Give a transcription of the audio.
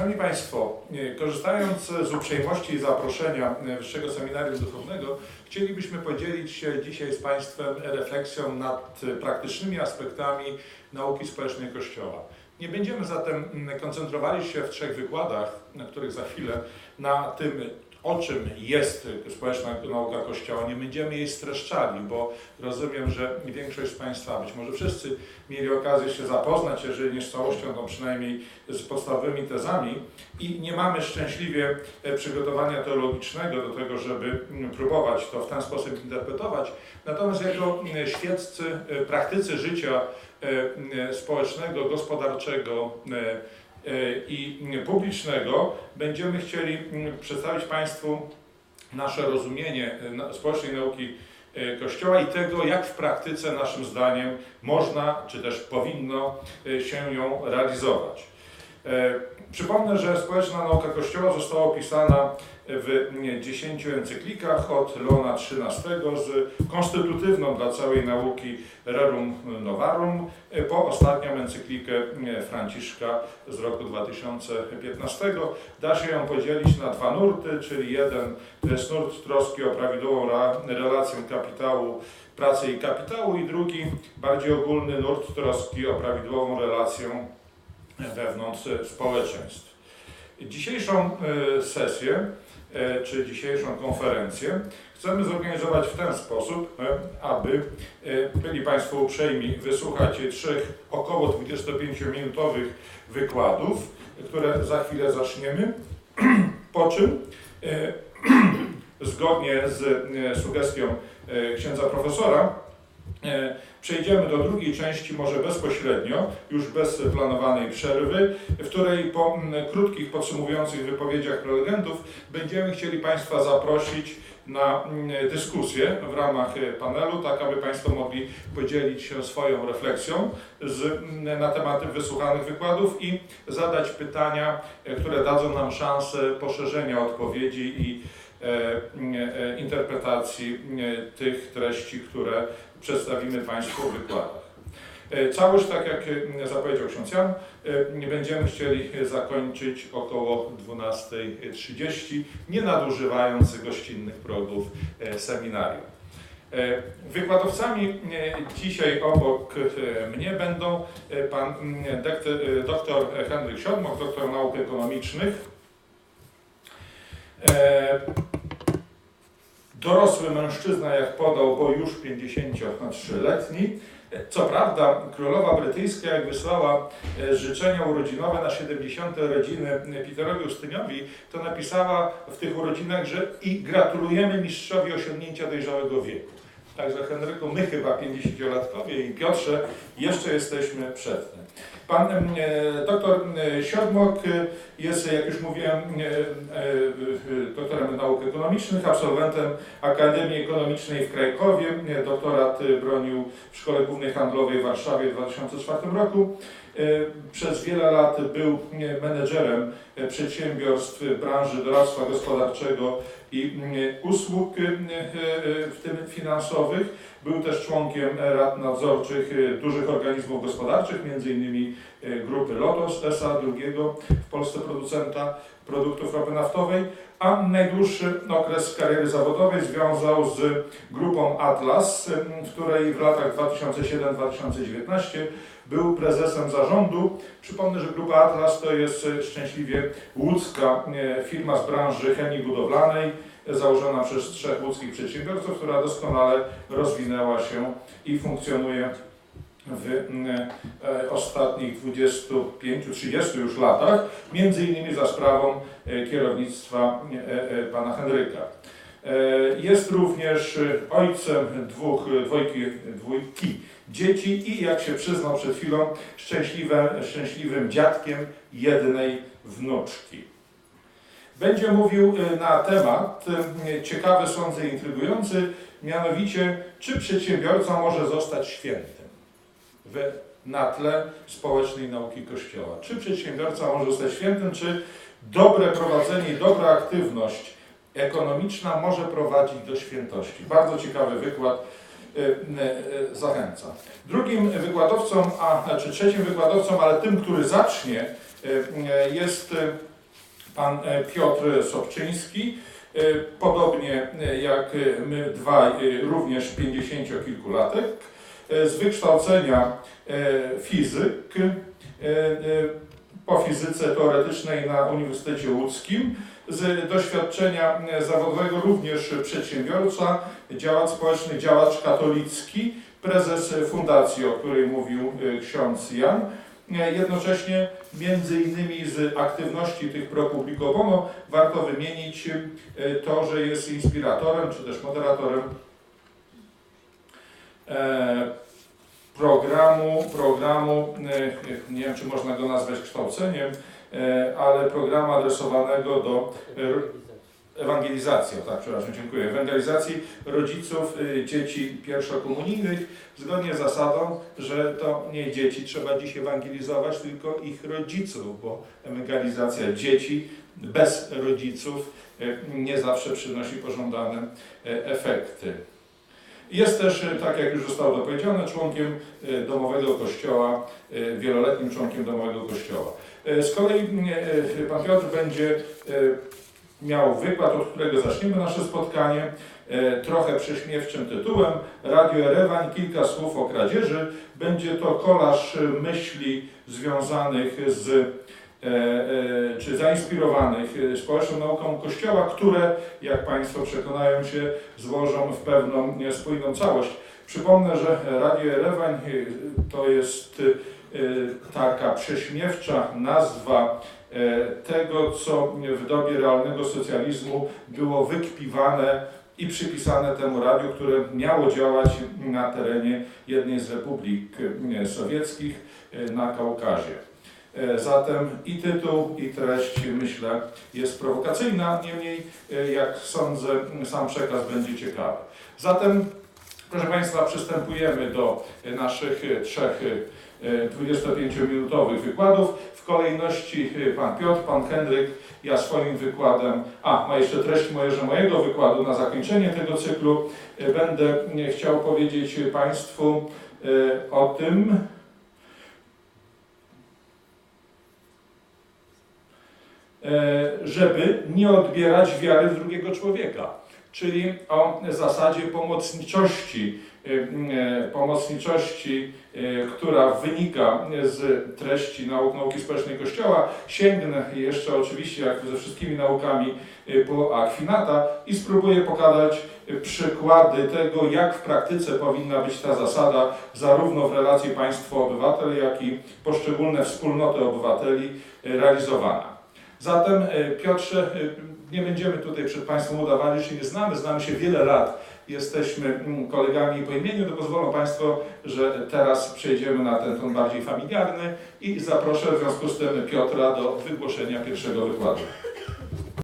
Szanowni Państwo, e, korzystając z uprzejmości zaproszenia e, Wyższego Seminarium Duchownego, chcielibyśmy podzielić się dzisiaj z Państwem refleksją nad praktycznymi aspektami nauki społecznej Kościoła. Nie będziemy zatem koncentrowali się w trzech wykładach, na których za chwilę, na tym, o czym jest społeczna nauka Kościoła. Nie będziemy jej streszczali, bo rozumiem, że większość z Państwa, być może wszyscy, mieli okazję się zapoznać, jeżeli nie z całością, to przynajmniej z podstawowymi tezami i nie mamy szczęśliwie e, przygotowania teologicznego do tego, żeby mm, próbować to w ten sposób interpretować. Natomiast jako mm, świeccy e, praktycy życia e, społecznego, gospodarczego, i publicznego będziemy chcieli przedstawić Państwu nasze rozumienie społecznej nauki Kościoła i tego, jak w praktyce naszym zdaniem można, czy też powinno się ją realizować. Przypomnę, że społeczna nauka Kościoła została opisana w dziesięciu encyklikach od Leona XIII z konstytutywną dla całej nauki Rerum Novarum po ostatnią encyklikę Franciszka z roku 2015. Da się ją podzielić na dwa nurty, czyli jeden to jest nurt troski o prawidłową relację kapitału, pracy i kapitału i drugi bardziej ogólny nurt troski o prawidłową relację wewnątrz społeczeństw. Dzisiejszą e, sesję, e, czy dzisiejszą konferencję chcemy zorganizować w ten sposób, e, aby byli Państwo uprzejmi wysłuchać trzech około 25-minutowych wykładów, które za chwilę zaczniemy, po czym zgodnie z sugestią księdza profesora Przejdziemy do drugiej części, może bezpośrednio, już bez planowanej przerwy, w której po krótkich, podsumowujących wypowiedziach prelegentów będziemy chcieli Państwa zaprosić na dyskusję w ramach e, panelu, tak aby Państwo mogli podzielić się swoją refleksją z, na temat wysłuchanych wykładów i zadać pytania, e, które dadzą nam szansę poszerzenia odpowiedzi i e, interpretacji tych treści, które przedstawimy Państwu w wykładach. E, całość, tak jak e, zapowiedział ksiądz Jan, e, będziemy chcieli zakończyć około 12.30, nie nadużywając gościnnych progów seminarium. Wykładowcami dzisiaj obok mnie będą pan doktor Henryk Siodmok, doktor nauk ekonomicznych, dorosły mężczyzna, jak podał, bo już 53-letni. Co prawda, królowa brytyjska, jak wysłała e, życzenia urodzinowe na 70. urodziny Peterowi Ustyniowi, to napisała w tych urodzinach, że i gratulujemy mistrzowi osiągnięcia dojrzałego wieku. Także Henryku, my chyba 50-latkowie i Piotrze jeszcze jesteśmy przed tym. Pan e, doktor e, Siodmok e, jest, jak już mówiłem, doktorem nauk ekonomicznych, absolwentem Akademii Ekonomicznej w Krajkowie. Doktorat bronił w Szkole Głównej Handlowej w Warszawie w 2004 roku. Przez wiele lat był menedżerem przedsiębiorstw branży doradztwa gospodarczego i usług, w tym finansowych. Był też członkiem rad nadzorczych dużych organizmów gospodarczych, m.in. grupy Lotos S.A., drugiego w Polsce producenta produktów ropy naftowej, a najdłuższy okres kariery zawodowej związał z grupą Atlas, w której w latach 2007-2019 był prezesem zarządu. Przypomnę, że grupa Atlas to jest szczęśliwie łódzka firma z branży chemii budowlanej, założona przez trzech łódzkich przedsiębiorców, która doskonale rozwinęła się i funkcjonuje w e, ostatnich 25-30 już latach, między innymi za sprawą e, kierownictwa e, pana Henryka. Jest również ojcem dwóch, dwojki, dwójki dzieci i jak się przyznał przed chwilą, szczęśliwym, szczęśliwym dziadkiem jednej wnuczki. Będzie mówił na temat ciekawy, sądzę, intrygujący, mianowicie, czy przedsiębiorca może zostać świętym w, na tle społecznej nauki Kościoła. Czy przedsiębiorca może zostać świętym, czy dobre prowadzenie, dobra aktywność ekonomiczna może prowadzić do świętości. Bardzo ciekawy wykład, e, zachęcam. Drugim wykładowcą, a czy trzecim wykładowcą, ale tym, który zacznie E, Jest pan e, Piotr Sobczyński, podobnie jak my dwaj, również pięćdziesięciokilkulatek, e, z wykształcenia e, fizyk, e, e, po fizyce teoretycznej na Uniwersytecie Łódzkim, z doświadczenia e, zawodowego również przedsiębiorca, działacz społeczny, działacz katolicki, prezes fundacji, o której mówił e, ksiądz Jan. E, Jednocześnie między innymi z aktywności tych pro publico bono warto wymienić e, to, że jest inspiratorem czy też moderatorem e, programu, programu, e, nie wiem czy można go nazwać kształceniem, e, ale programu adresowanego do e, ewangelizacji, o tak, przepraszam, dziękuję, ewangelizacji rodziców dzieci pierwszokomunijnych, zgodnie z zasadą, że to nie dzieci trzeba dziś ewangelizować, tylko ich rodziców, bo ewangelizacja dzieci bez rodziców nie zawsze przynosi pożądane efekty. Jest też, y, tak jak już zostało dopowiedziane, członkiem y, domowego kościoła, y, wieloletnim członkiem domowego kościoła. Z kolei pan Piotr będzie miał wykład, od którego zaczniemy nasze spotkanie, e, trochę prześmiewczym tytułem Radio Erewań, kilka słów o kradzieży. Będzie to kolaż e, myśli związanych z, e, e, czy zainspirowanych e, społeczną nauką Kościoła, które, jak Państwo przekonają się, złożą w pewną e, spójną całość. Przypomnę, że Radio Erewań e, to jest e, taka prześmiewcza nazwa e, tego, co w dobie realnego socjalizmu było wykpiwane i przypisane temu radiu, które miało działać na terenie jednej z republik e, sowieckich e, na Kaukazie. E, Zatem i tytuł, i treść, myślę, jest prowokacyjna, niemniej, e, jak sądzę, sam przekaz będzie ciekawy. Zatem, proszę Państwa, przystępujemy do e, naszych trzech e, 25-minutowych wykładów. W kolejności pan Piotr, pan Henryk, ja swoim wykładem, a ma jeszcze treść mojego, mojego wykładu na zakończenie tego cyklu. Będę chciał powiedzieć Państwu o tym, żeby nie odbierać wiary w drugiego człowieka, czyli o zasadzie pomocniczości, e, e, pomocniczości, e, która wynika z treści nauk nauki społecznej Kościoła. Sięgnę jeszcze oczywiście, jak ze wszystkimi naukami, e, po Akwinata i spróbuję pokazać e, przykłady tego, jak w praktyce powinna być ta zasada, zarówno w relacji państwo-obywatel, jak i poszczególne wspólnoty obywateli e, realizowana. Zatem, e, Piotrze, e, nie będziemy tutaj przed Państwem udawali, że się nie znamy, znamy się wiele lat, jesteśmy mm, kolegami po imieniu, to pozwolą Państwo, że teraz przejdziemy na ten ton bardziej familiarny i zaproszę w związku z tym Piotra do wygłoszenia pierwszego wykładu.